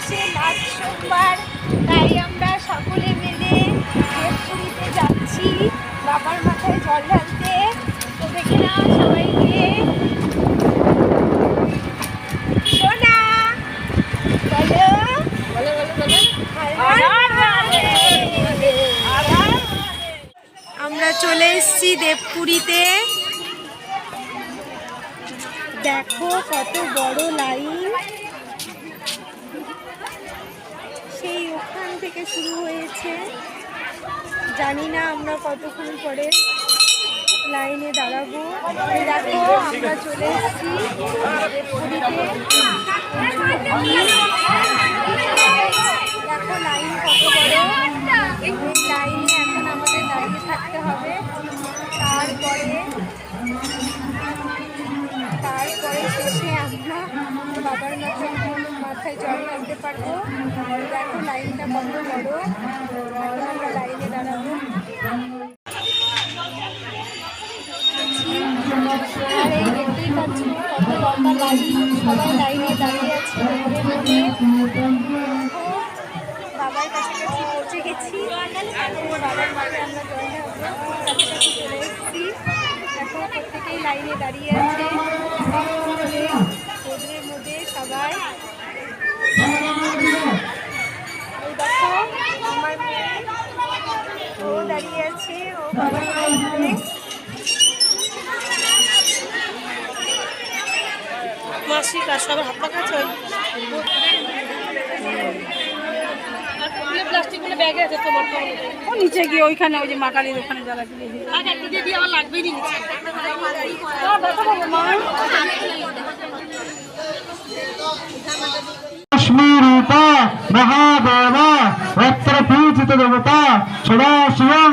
মাসে লাস্ট সোমবার তাই আমরা সকলে মিলে পুরীতে যাচ্ছি। বাবার মাথায় জল ঢালতে। তো দেখে না সবাইকে সোনা বলো। বলো আমরা চলে এসেছি দেবপুরীতে। দেখো কত বড় লাইন। থেকে শুরু হয়েছে। জানি না আমরা কতক্ষণ পরে লাইনে দাঁড়াবো। দেখো, আমরা চলে এসেছি দেখো লাইন কত বড়। লাইনে এখন আমাদের দাঁড়িয়ে থাকতে হবে। তারপরে তারপরে শেষে আমরা বাবার মাথায় মাথায় জল রাখতে পারব। দেখো লাইনটা কত বড় আমরা লাইনে দাঁড়াবো। দেখতেই পাচ্ছ দাঁড়িয়ে আছে বাবার পৌঁছে গেছি। বাবার দাঁড়িয়ে আছে রোদ্রের মধ্যে সবাই এই দেখো আমার মেয়ে ও যাচ্ছে ও বাবার নিচে গিয়ে ওইখানে ওই যে মা কালীর মহাদেবা পূজিত দেবতা সদা শিবম